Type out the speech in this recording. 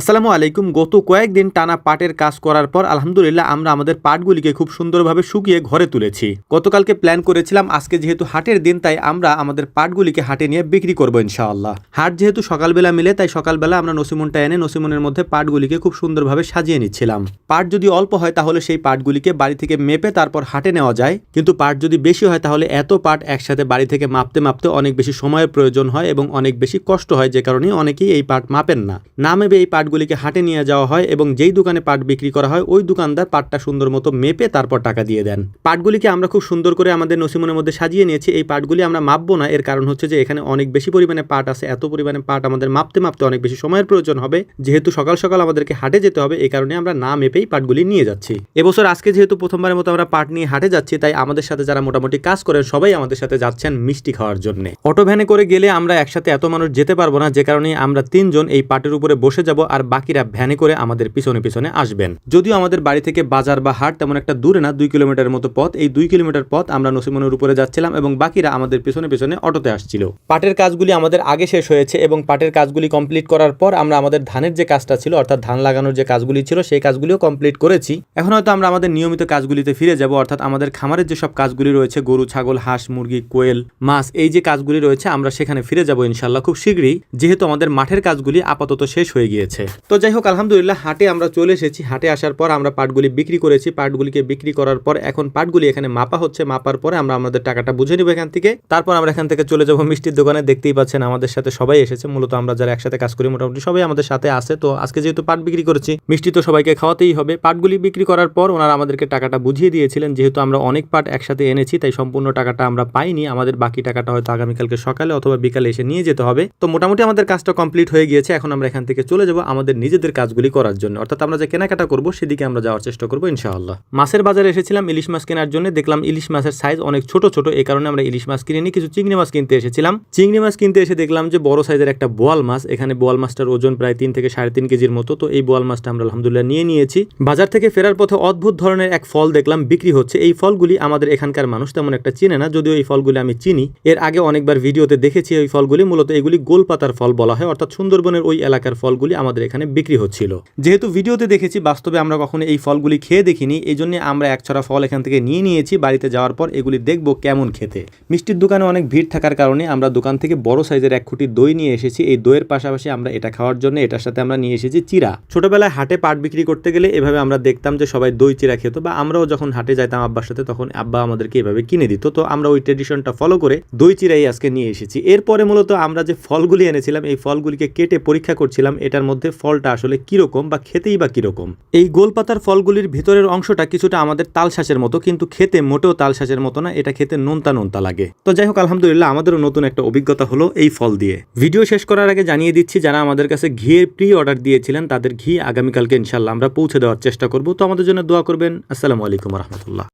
আসসালামু আলাইকুম। গত কয়েকদিন টানা পাটের কাজ করার পর আলহামদুলিল্লাহ আমরা আমাদের পাটগুলিকে খুব সুন্দরভাবে শুকিয়ে ঘরে তুলেছি। গতকালকে প্ল্যান করেছিলাম, আজকে যেহেতু হাটের দিন, তাই আমরা আমাদের পাটগুলিকে হাটে নিয়ে বিক্রি করব ইনশাআল্লাহ। হাট যেহেতু সকালবেলা মিলে, তাই সকালবেলা আমরা নসিমনটা এনে নসিমনের মধ্যে পাটগুলিকে খুব সুন্দরভাবে সাজিয়ে নিচ্ছিলাম। পাট যদি অল্প হয়, তাহলে সেই পাটগুলিকে বাড়ি থেকে মেপে তারপর হাটে নেওয়া যায়। কিন্তু পাট যদি বেশি হয়, তাহলে এত পাট একসাথে বাড়ি থেকে মাপতে মাপতে অনেক বেশি সময়ের প্রয়োজন হয় এবং অনেক বেশি কষ্ট হয়, যে কারণে অনেকেই এই পাট মাপেন না। না মেপে এই পাটগুলিকে হাটে নিয়ে যাওয়া হয় এবং যেই দোকানে পাট বিক্রি করা হয়, ওই দোকানদার পাটটা সুন্দর মতো মেপে তারপর টাকা দিয়ে দেন। পাটগুলিকে আমরা খুব সুন্দর করে আমাদের নসিমনের মধ্যে সাজিয়ে নিয়েছি। এই পাটগুলি আমরা মাপবো না, এর কারণ হচ্ছে যে এখানে অনেক বেশি পরিমাণে পাট আছে, এত পরিমাণে পাট আমাদের মাপতে মাপতে অনেক বেশি সময়ের প্রয়োজন হবে। যেহেতু সকাল সকাল আমাদেরকে হাটে যেতে হবে, এই কারণে আমরা না মেপেই পাটগুলি নিয়ে যাচ্ছি। এবছর আজকে যেহেতু প্রথমবারের মতো আমরা পাট নিয়ে হাটে যাচ্ছি, তাই আমাদের সাথে যারা মোটামুটি কাজ করেন, সবাই আমাদের সাথে যাচ্ছেন মিষ্টি খাওয়ার জন্য। অটো ভ্যানে করে গেলে আমরা একসাথে এত মানুষ যেতে পারব না, যে কারণে আমরা তিনজন এই পাটের উপরে বসে যাব। আর বাকিরা ভ্যানে করে আমাদের পিছনে পিছনে আসবেন। যদিও আমাদের বাড়ি থেকে বাজার বা হাট তেমন একটা দূরে না, দুই কিলোমিটার মতো পথ। এই দুই কিলোমিটার পথ আমরা নসিমনের উপরে যাচ্ছিলাম এবং বাকিরা আমাদের পিছনে পিছনে অটোতে আসছিল। পাটের কাজগুলি আমাদের আগে শেষ হয়েছে এবং পাটের কাজগুলি কমপ্লিট করার পর আমরা আমাদের ধানের যে কাজটা ছিল, অর্থাৎ ধান লাগানোর যে কাজগুলি ছিল, সেই কাজগুলিও কমপ্লিট করেছি। এখন হয়তো আমরা আমাদের নিয়মিত কাজগুলিতে ফিরে যাব, অর্থাৎ আমাদের খামারের যেসব কাজগুলি রয়েছে, গরু, ছাগল, হাঁস, মুরগি, কোয়েল, মাছ, এই যে কাজগুলি রয়েছে, আমরা সেখানে ফিরে যাব ইনশাল্লাহ খুব শীঘ্রই। যেহেতু আমাদের মাঠের কাজগুলি আপাতত শেষ হয়ে গিয়েছে। তো যাই হোক আলহামদুলিল্লাহ, হাটে আমরা চলে এসেছি। হাটে আসার পর আমরা পাটগুলি বিক্রি করেছি। পাটগুলিকে বিক্রি করার পর এখন পাটগুলি এখানে মাপা হচ্ছে। মাপার পরে আমরা আমাদের টাকাটা বুঝে নিব এখান থেকে। তারপর আমরা এখান থেকে চলে যাব মিষ্টির দোকানে। দেখতেই পাচ্ছেন, আমাদের সাথে সবাই এসেছে। মূলত আমরা যারা একসাথে কাজ করি, মোটামুটি সবাই আমাদের সাথে আছে। তো আজকে যেহেতু পাট বিক্রি করেছি, মিষ্টি তো সবাইকে খাওয়াতেই হবে। পাটগুলি বিক্রি করার পর ওনারা আমাদেরকে টাকাটা বুঝিয়ে দিয়েছিলেন। যেহেতু আমরা অনেক পাট একসাথে এনেছি, তাই সম্পূর্ণ টাকাটা আমরা পাইনি। আমাদের বাকি টাকাটা হয়তো আগামীকালকে সকালে অথবা বিকালে এসে নিয়ে যেতে হবে। তো মোটামুটি আমাদের কাজটা কমপ্লিট হয়ে গিয়েছে। এখন আমরা এখান থেকে চলে যাব। আমাদের নিজেদের কাজগুলি করার জন্য। অর্থাৎ আমরা যে কেনাকাটা করব, সেদিকে আমরা যাওয়ার চেষ্টা করব ইনশাআল্লাহ। মাছের বাজারে এসেছিলাম ইলিশ মাছ কেনার জন্য। দেখলাম ইলিশ মাছের সাইজ অনেক ছোট ছোট। এই কারণে আমরা ইলিশ মাছ কিনে কিছু চিংড়ি মাছ কিনতে এসেছিলাম। চিংড়ি মাছ কিনতে এসে দেখলাম যে বড় সাইজের একটা বোয়াল মাছ। এখানে বোয়াল মাছটার ওজন প্রায় তিন থেকে সাড়ে তিন কেজির মতো। তো এই বোয়াল মাছটা আমরা আলহামদুলিল্লাহ নিয়ে নিয়েছি। বাজার থেকে ফেরার পথে অদ্ভুত ধরনের এক ফল দেখলাম বিক্রি হচ্ছে। এই ফলগুলি আমাদের এখানকার মানুষ তেমন একটা চিনে না, যদিও এই ফলগুলি আমি চিনি। এর আগে অনেকবার ভিডিওতে দেখেছি এই ফলগুলি। মূলত এগুলি গোলপাতার ফল বলা হয়। অর্থাৎ সুন্দরবনের ওই এলাকার ফলগুলি আমাদের এখানে বিক্রি হচ্ছিল। যেহেতু ভিডিওতে দেখেছি, বাস্তবে আমরা কখনো এই ফলগুলি খেয়ে দেখিনি এই জন্য আমরা এক ছড়া ফল এখান থেকে নিয়ে নিয়েছি, বাড়িতে যাওয়ার পর এগুলি দেখব কেমন খেতে। মিষ্টির দোকানে অনেক ভিড় থাকার কারণে আমরা দোকান থেকে বড় সাইজের এক খুঁটি দই নিয়ে এসেছি। এই দইয়ের পাশাপাশি আমরা এটা খাওয়ার জন্য এটার সাথে আমরা নিয়ে এসেছি চিরা। ছোটবেলায় হাটে পাট বিক্রি করতে গেলে এভাবে আমরা দেখতাম যে সবাই দই চিরা খেত বা আমরাও যখন হাটে যাইতাম আব্বার সাথে তখন আব্বা আমাদেরকে এভাবে কিনে দিত। তো আমরা ওই ট্রেডিশনটা ফলো করে দই চিরাই আজকে নিয়ে এসেছি। এরপরে মূলত আমরা যে ফলগুলি এনেছিলাম, এই ফলগুলিকে কেটে পরীক্ষা করছিলাম, এটার মধ্যে ফলটা আসলে কীরকম বা খেতেই বা কীরকম। এই গোলপাতার ফলগুলির ভিতরের অংশটা কিছুটা আমাদের তালশাঁসের মতো, কিন্তু খেতে মোটেও তালশাঁসের মতো না, এটা খেতে নোনতা নোনতা লাগে। তো যাই হোক, আলহামদুলিল্লাহ আমাদেরও নতুন একটা অভিজ্ঞতা হলো এই ফল দিয়ে। ভিডিও শেষ করার আগে জানিয়ে দিচ্ছি, যারা আমাদের কাছে ঘিয়ের প্রি অর্ডার দিয়েছিলেন, তাদের ঘি আগামীকালকে ইনশাল্লাহ আমরা পৌঁছে দেওয়ার চেষ্টা করব। তো আমাদের জন্য দোয়া করবেন। আসসালামু আলাইকুম রহমতুল্লাহ।